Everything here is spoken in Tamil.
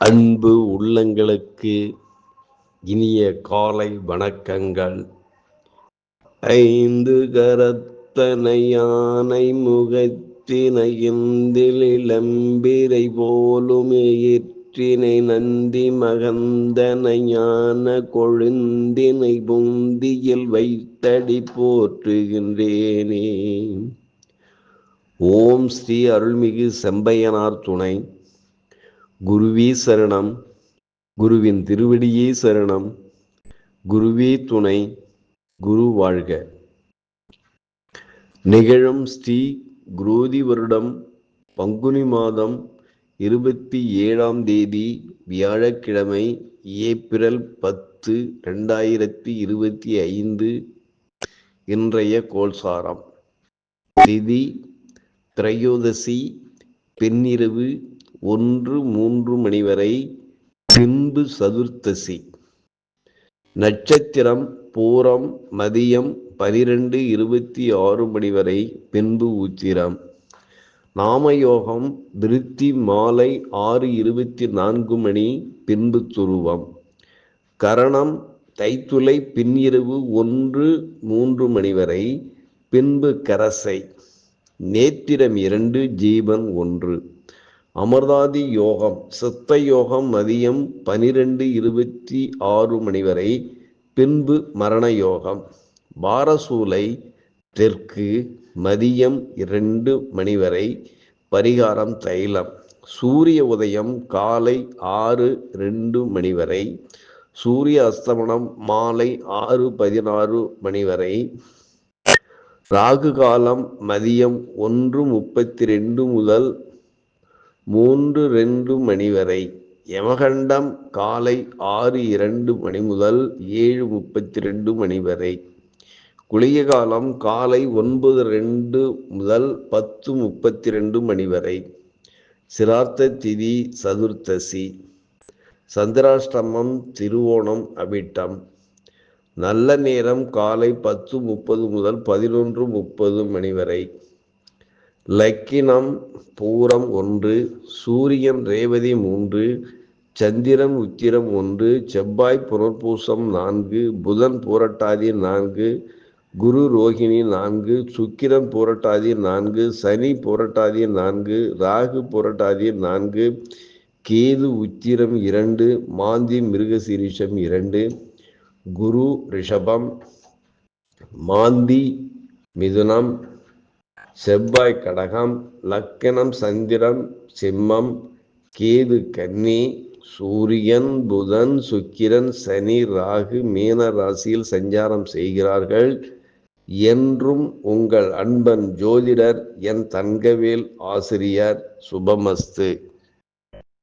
அன்பு உள்ளங்களுக்கு இனிய காலை வணக்கங்கள். ஐந்து கரத்தனை யானை முகத்தினைந்தில் இளம்பிரை போலும் ஏற்றினை நந்தி மகந்தனை ஞான கொழுந்தினை புந்தியில் வைத்தடி போற்றுகின்றேனே. ஓம் ஸ்ரீ அருள்மிகு செம்பையனார் துணை. குருவே சரணம். குருவின் திருவடியே சரணம். குருவே துணை. குரு வாழ்க. நிகழும் ஸ்ரீ குரோதி வருடம் பங்குனி மாதம் இருபத்தி ஏழாம் தேதி வியாழக்கிழமை ஏப்ரல் பத்து ரெண்டாயிரத்தி இருபத்தி ஐந்து. இன்றைய கோல்சாரம் திதி திரையோதசி பெண்ணிரவு ஒன்று மூன்று மணி வரை பின்பு சதுர்த்தசி. நட்சத்திரம் பூரம் மதியம் பனிரெண்டு இருபத்தி ஆறு மணி வரை பின்பு உத்திரம். நாமயோகம் திருத்தி மாலை ஆறு இருபத்தி நான்கு மணி பின்பு துருவம். கரணம் தைத்துளை பின்னிரவு ஒன்று மூன்று மணி வரை பின்பு கரசை. நேத்திரம் இரண்டு ஜீவன் ஒன்று. அமர்தாதி யோகம் சித்த யோகம் மதியம் பனிரெண்டு இருபத்தி ஆறு மணி வரை பின்பு மரண யோகம். பாரசூலை தெற்கு மதியம் இரண்டு மணி வரை பரிகாரம் தைலம். சூரிய உதயம் காலை ஆறு ரெண்டு மணி வரை சூரிய அஸ்தமனம் மாலை ஆறு பதினாறு மணி வரை ராகு காலம் மதியம் ஒன்று முப்பத்தி ரெண்டு முதல் மூன்று ரெண்டு மணி வரை யமகண்டம் காலை ஆறு இரண்டு மணி முதல் ஏழு முப்பத்தி ரெண்டு மணி வரை. குளிய காலம் காலை ஒன்பது ரெண்டு முதல் பத்து முப்பத்தி ரெண்டு மணி வரை. சிரார்த்த திதி சதுர்த்தசி. சந்திராஷ்டமம் திருவோணம் அபிட்டம். நல்ல நேரம் காலை பத்து முப்பது முதல் பதினொன்று முப்பது மணி வரை. லக்கினம் பூரம் ஒன்று சூரியன் ரேவதி மூன்று சந்திரன் உத்திரம் ஒன்று செவ்வாய் புனர்பூசம் நான்கு புதன் பூரட்டாதி நான்கு குரு ரோகிணி நான்கு சுக்கிரன் புரட்டாதி நான்கு சனி புரட்டாதி நான்கு ராகு புரட்டாதி நான்கு கேது உத்திரம் இரண்டு மாந்தி மிருகசீரிஷம் இரண்டு குரு ரிஷபம் மாந்தி மிதுனம் செவ்வாய் கடகம் லக்கணம் சந்திரன் சிம்மம் கேது கன்னி சூரியன் புதன் சுக்கிரன் சனி ராகு மீன ராசியில் சஞ்சாரம் செய்கிறார்கள். என்றும் உங்கள் அன்பன் ஜோதிடர் என் தங்கவேல் ஆசிரியர் சுபமஸ்து.